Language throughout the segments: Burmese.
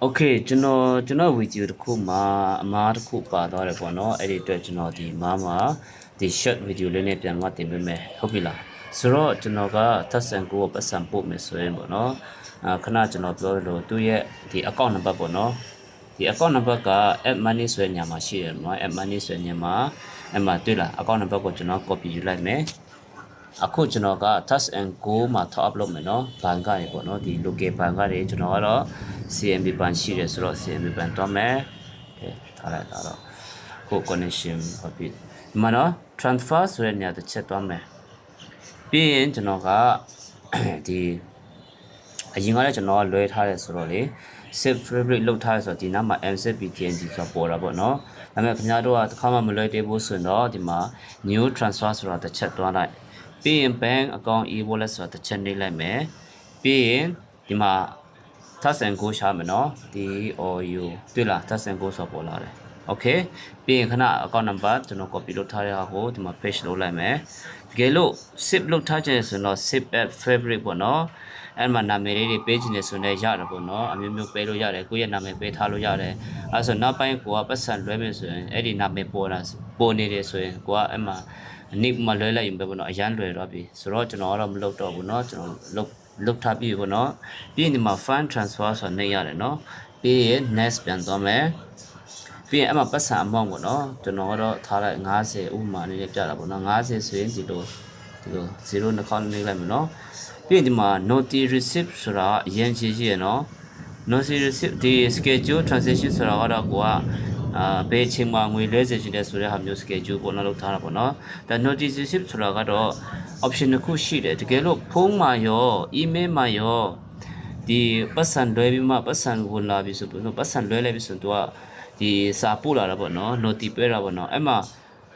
โอเคကျွန်တော်ကျွန်တော်ဗီဒီယိုတစ်ခုမှာအမားတစ်ခုပါသွားတယ်ပေါ့နော်အဲ့ဒီအတွက်ကျွန်တော်ဒီမားမှာဒီ short video လေးနဲ့ပြန်မတင်ပေးမယ်ဟုတ်ပြီလားဆိုတော့ကျွန်တော်ကသတ်ဆန်ကိုပတ်စံပို့မယ်ဆိုရင်ပေါ့နော်အာခဏကျွန်တော်ပြောလို့သူ့ရဲ့ဒီ account number ပေါ့နော်ဒီ account number က add money ဆိုတဲ့ညမှာရှိတယ်နော် add money ဆိုတဲ့ညမှာအဲ့မှာတွေ့လား account number ကိုကျွန်တော် copy ယူလိုက်မယ် အခုကျွန်တော်က touch and go မှာ top up လုပ်မယ်နော်ဘန်ကနေပေါ့နော်ဒီ local ဘန်ကနေကျွန်တော်ကတော့ CMB ဘန်ရှိတယ်ဆိုတော့ CMB ဘန်တော့မယ်ကဲထားလိုက်တော့ကို connection ဟုတ်ပြီဒီမှာနော် transfer ဆိုတဲ့နေရာတစ်ချက်တော့မယ်ပြီးရင်ကျွန်တော်ကဒီအရင်ကလည်းကျွန်တော်လွဲထားတယ်ဆိုတော့လေ save favorite လောက်ထားဆိုတော့ဒီနားမှာ msbtng ဆိုပေါ်တာပေါ့နော်ဒါပေမဲ့ခင်ဗျားတို့ကတစ်ခါမှမလွဲသေးဘူးဆိုရင်တော့ဒီမှာ new transfer ဆိုတာတစ်ချက်တွန်းလိုက် ပြီးရင် bank account e-wallet ဆိုတာတစ်ချက်နှိပ်လိုက်မယ်ပြီးရင်ဒီမှာ touch and go ရှာမယ်နော် D O U တွေ့လား touch and go ဆိုပေါ်လာတယ် okay ပြီးရင်ခဏ account number ကျွန်တော် copy လုပ်ထားတဲ့ဟာကိုဒီမှာ paste လုပ်လိုက်မယ်တကယ်လို့ save လုပ်ထားခြင်းဆိုတော့ save at favorite ပေါ့နော်အဲ့မှာနာမည်လေးတွေပေးခြင်းနေဆိုတော့ရတယ်ပေါ့နော်အမျိုးမျိုးပေးလို့ရတယ်ကိုယ့်ရဲ့နာမည်ပေးထားလို့ရတယ်အဲဆိုနောက်ပိုင်းကိုကပတ်စံလွှဲမယ်ဆိုရင်အဲ့ဒီနာမည်ပေါ်လာပေါ်နေတယ်ဆိုရင်ကိုကအဲ့မှာ နိမလွှဲလိုက်ရင်ပဲပေါ့နော်အရန်လွှဲတော့ပြီဆိုတော့ကျွန်တော်ကတော့မလုပ်တော့ဘူးเนาะကျွန်တော်လုပ်လုပ်ထားပြီပေါ့နော်ပြီးရင်ဒီမှာ fund transfer ဆိုတာနေရတယ်เนาะပြီးရင် next ပြန်သွားမယ်ပြီးရင်အဲ့မှာပတ်စံအမောင်းပေါ့နော်ကျွန်တော်ကတော့ထားလိုက်90ဥပမာအနေနဲ့ပြတာပေါ့နော်90ဆိုရင်ဒီလိုဒီလို0နှခေါင်းနေလိုက်မယ်နော်ပြီးရင်ဒီမှာ noti receipt ဆိုတာအရင်ရှိရှိရနော် noti receipt ဒီ schedule transaction ဆိုတာကတော့ကိုက အာဘယ်ချိန်မှာငွေလဲစေချင်တဲ့ဆိုတဲ့ဟာမျိုး schedule ပေါ်တော့လုပ်ထားတာပေါ့နော်ဒါ notice ဆိုတာကတော့ option တစ်ခုရှိတယ်တကယ်လို့ဖုန်းမှာရော email မှာရောဒီပတ်စံလွဲပြီးမှပတ်စံဝင်လာပြီဆိုတော့ပတ်စံလွဲလိုက်ပြီဆိုတော့သူကဒီစာပို့လာတာပေါ့နော် noti ပေးတာပေါ့နော်အဲ့မှာ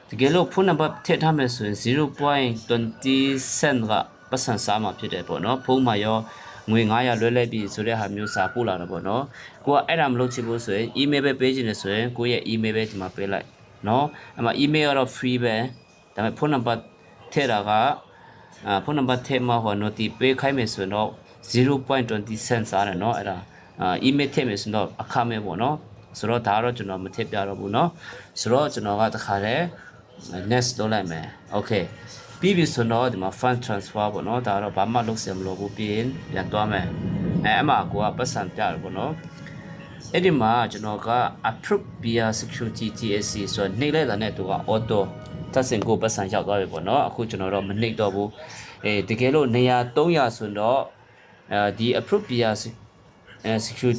တကယ်လို့ဖုန်းနံပါတ်ထည့်ထားမယ်ဆိုရင်0.20 cent ကပတ်စံစားမှာဖြစ်တယ်ပေါ့နော်ဖုန်းမှာရော ငွေ900လွဲလိုက်ပြီဆိုတဲ့ဟာမျိုးစာပို့လာတာပေါ့နော်ကိုကအဲ့ဒါမလုပ်ချင်ဘူးဆိုရင် email ပဲပေးချင်တယ်ဆိုရင်ကိုယ့်ရဲ့ email ပဲဒီမှာပေးလိုက်နော်အဲ့မှာ email ကတော့ free ပဲဒါပေမဲ့ဖုန်းနံပါတ်ထည့်တာကအာဖုန်းနံပါတ်ထည့်မှာဟော noti ပေးခိုင်းမယ်ဆိုတော့0.20 cent စားတယ်နော်အဲ့ဒါအာ email ထည့်မယ်ဆိုတော့အခမဲ့ပေါ့နော် ဆိုတော့ဒါကတော့ကျွန်တော်မထည့်ပြတော့ဘူးเนาะဆိုတော့ကျွန်တော်ကတခါလဲ next လုပ်လိုက်မယ် okay ပြီးပြီဆိုတော့ဒီမှာ fund transfer ပေါ့နော်ဒါကတော့ဘာမှလုပ်စရာမလိုဘူးပြီးရင်ပြန်သွားမယ်အဲအမှကိုကပတ်စံပြတယ်ပေါ့နော်အဲ့ဒီမှာကျွန်တော်က approve via security TSC ဆိုတော့နှိပ်လိုက်တာနဲ့သူက auto သက်စင်ကိုပတ်စံရောက်သွားပြီပေါ့နော်အခုကျွန်တော်တော့မနှိပ်တော့ဘူးအဲတကယ်လို့နေရာ300ဆိုတော့အဲဒီ approve via security